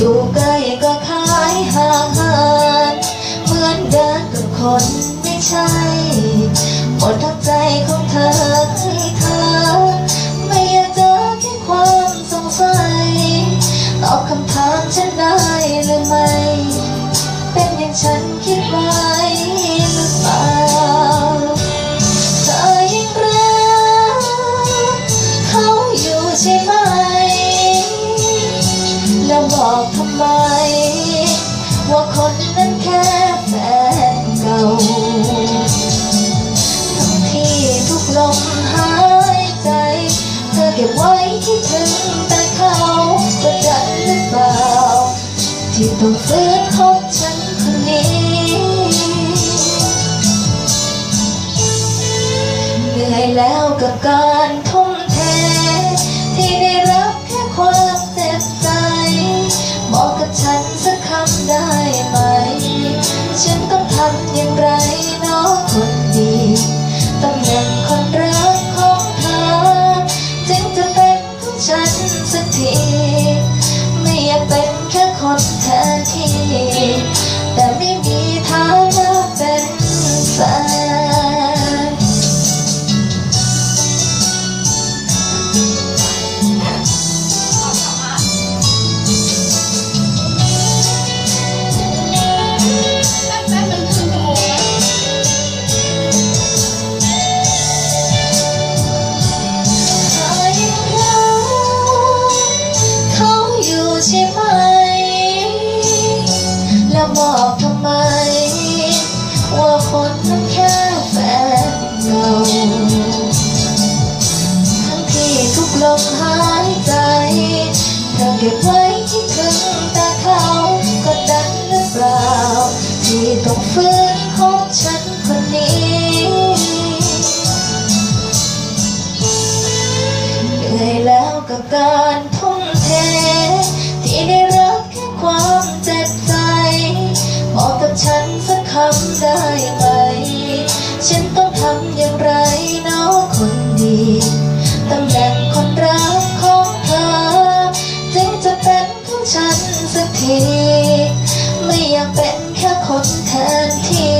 อยู่ใกล้ก็คล้ายห่างเหเหมือนเดินกับคนไม่ใช่ คนนั้นแค่แฟนเก่าทั้งที่ทุกลมหายใจ เธอเก็บไว้คิดถึงแต่เขาก็ดันหรือเปล่า ที่ต้องฝืนคบฉันคนนี้เหนื่อยแล้วกับการทุ่มเทที่ได้รับ สั บอกทำไม ว่าคนนั้นแค่แฟนเก่าทั้งที่ทุกลมหายใจเธอเก็บไว้คิดถึงแต่เขาก็ดันหรือเปล่า ที่ต้องฝืนคบฉันคนนี้เหนื่อยแล้วกับการำได้ไหม ฉันต้องทำอย่างไรเน้องคนดีตำแหน่งคนรักของเธอ ถึงจะเป็นของฉันสักที ไม่อยากเป็นแค่คนแทนที่